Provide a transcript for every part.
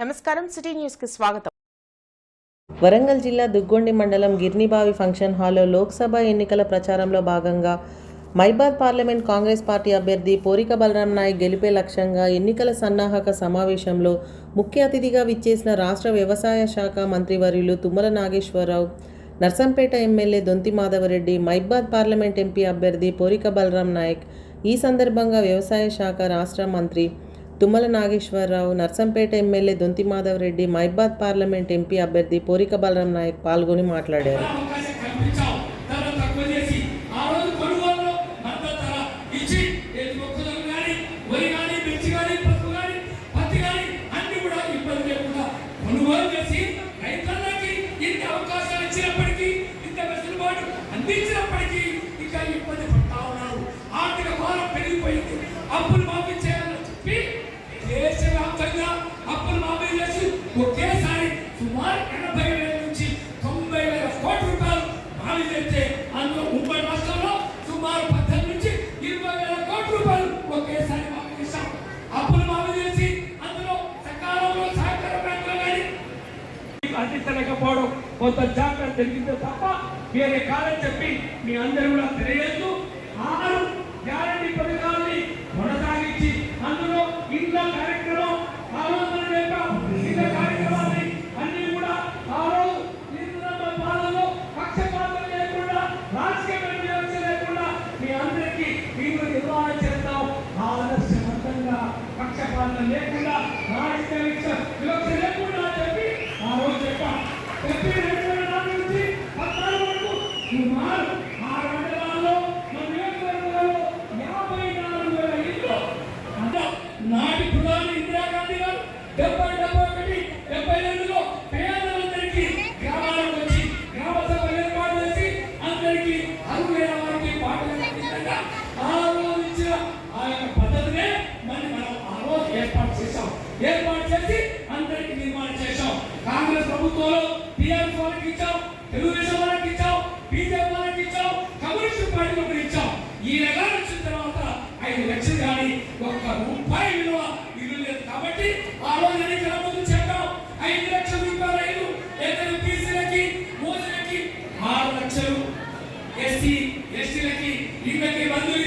నమస్కారం సిటీ న్యూస్కి స్వాగతం. వరంగల్ జిల్లా దుగ్గొండి మండలం గిర్నిబావి ఫంక్షన్ హాల్లో లోక్సభ ఎన్నికల ప్రచారంలో భాగంగా మైబాద్ పార్లమెంట్ కాంగ్రెస్ పార్టీ అభ్యర్థి పోరిక బలరాం నాయక్ గెలిపే లక్ష్యంగా ఎన్నికల సన్నాహక సమావేశంలో ముఖ్య అతిథిగా విచ్చేసిన రాష్ట్ర వ్యవసాయ శాఖ మంత్రివర్యులు Tummala Nageswara Rao Narsampet MLA Donthi Madhava Reddy Mahabubabad parliament MP అభ్యర్థి పోరిక బలరాం నాయక్ ఈ సందర్భంగా వ్యవసాయ శాఖ రాష్ట్ర మంత్రి Tummala Nageswararao Narsampet MLA Donthi Madhava Reddy మైబాద్ parliament MP అభ్యర్థి పోరిక బలరాం నాయక్ పాల్గొని మాట్లాడారు. కొంత జాగ్రత్త తెలిగిందే తప్ప వేరే కాదని చెప్పి మీ అందరూ కూడా తెలియదు ఆరు గ్యారంటీ పథకాలని కొనసాగించి అందులో ఇంత కార్యక్రమం ఆలోచన లేపాం ఇంత కార్యక్రమాన్ని అన్ని కూడా ఆ రోజు ఇంద్రమ్మ పాలనలో పక్షపాతం లేకుండా రాజకీయ వివక్ష లేకుండా మీ అందరికీ మీకు నిర్వహణ చేస్తాం. ఆదర్శవంతంగా పక్షపాతం లేకుండా రాజకీయ వివక్ష వివక్ష లేకుండా ఏర్పాటు చేసి అందరికి నిర్మాణం చేశాం. కాంగ్రెస్ ప్రభుత్వంలో టీఆర్ఎస్ వాళ్ళకి ఇచ్చాం తెలుగుదేశం వాళ్ళకి ఇచ్చాం బీజేపీ వాళ్ళకి ఇచ్చాం కమ్యూనిస్ట్ పార్టీకి ఇచ్చాం. ఈ రకాలు వచ్చిన తర్వాత ఐదు లక్షలు కానీ ఒక్క రూపాయి విలువ ఇల్లు లేదు కాబట్టి ఆ రోజు ఎన్నికల ముందు చెప్పాం. ఐదు లక్షల రూపాయల ఇల్లు ఏదైనా బీసీలకి మోసీలకి ఆరు లక్షలు ఎస్సీ ఎస్టీలకి ఇళ్ళకి మంజూరు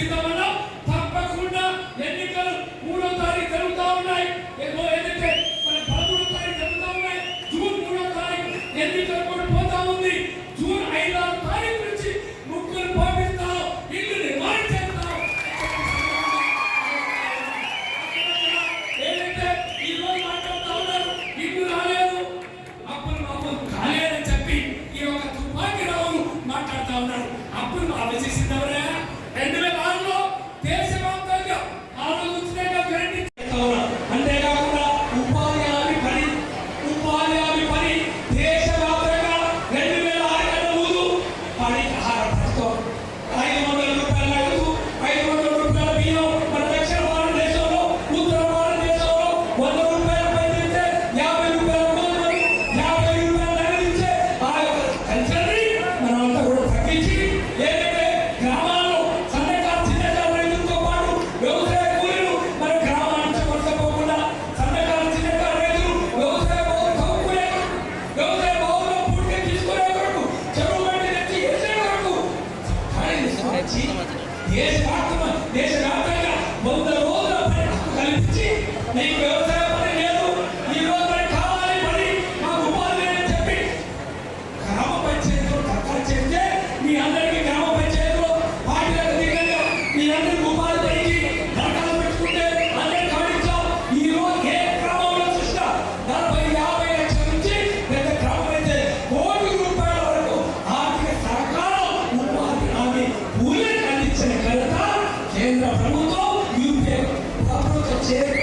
Jerry.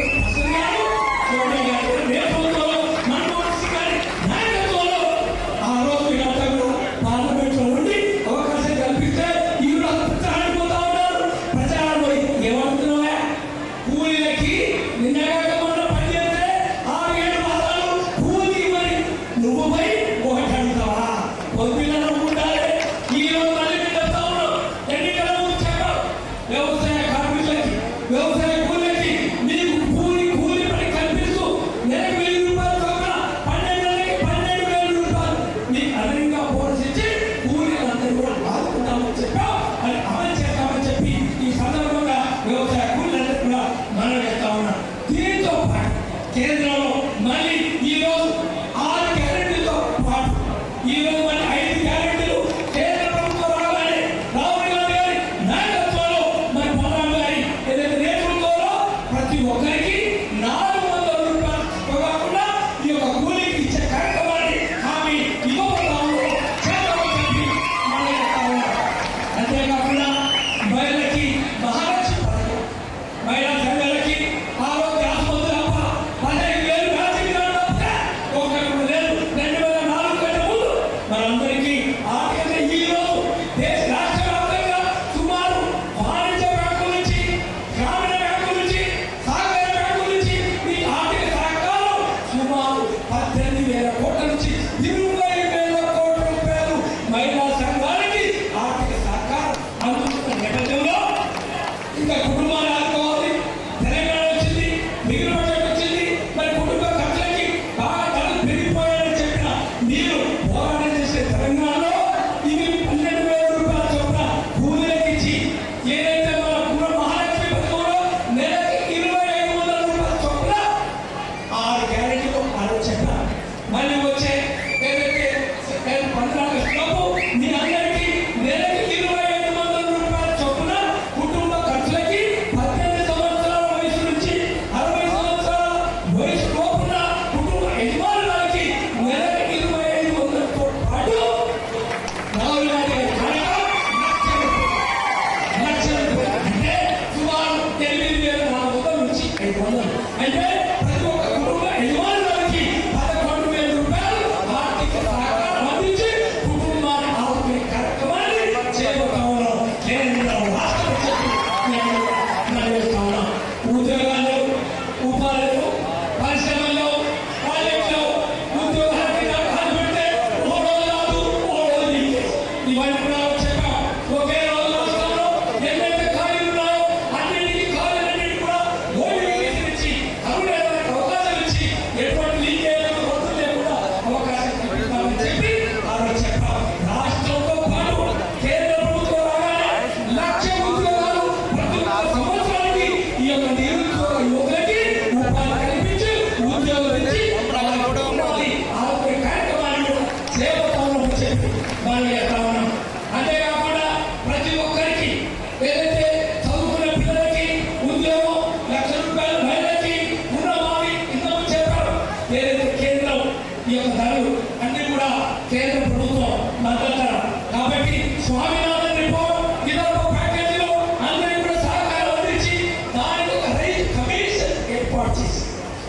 ผมไอ้เด็ก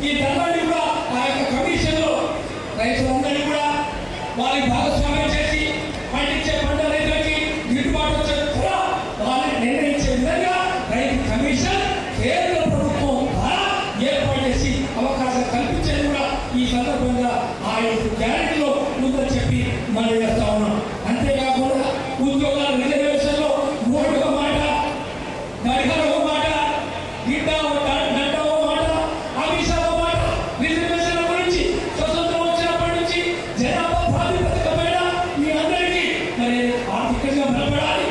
ఈ ధర్మాన్ని కూడా ఆ యొక్క కమిషన్లో రైతులందరినీ కూడా వారి భాగస్వామ్యం చేసి పండించే పంట రైతులకి గిట్టుబాటు వచ్చే కూడా వాళ్ళని నిర్ణయించే విధంగా రైతు కమిషన్ కేంద్ర ప్రభుత్వం ద్వారా ఏర్పాటు చేసి అవకాశం కల్పించేది కూడా ఈ సందర్భంగా ఆ యొక్క గ్యారెంటీలో ఉందని చెప్పి మన Porque meu namorado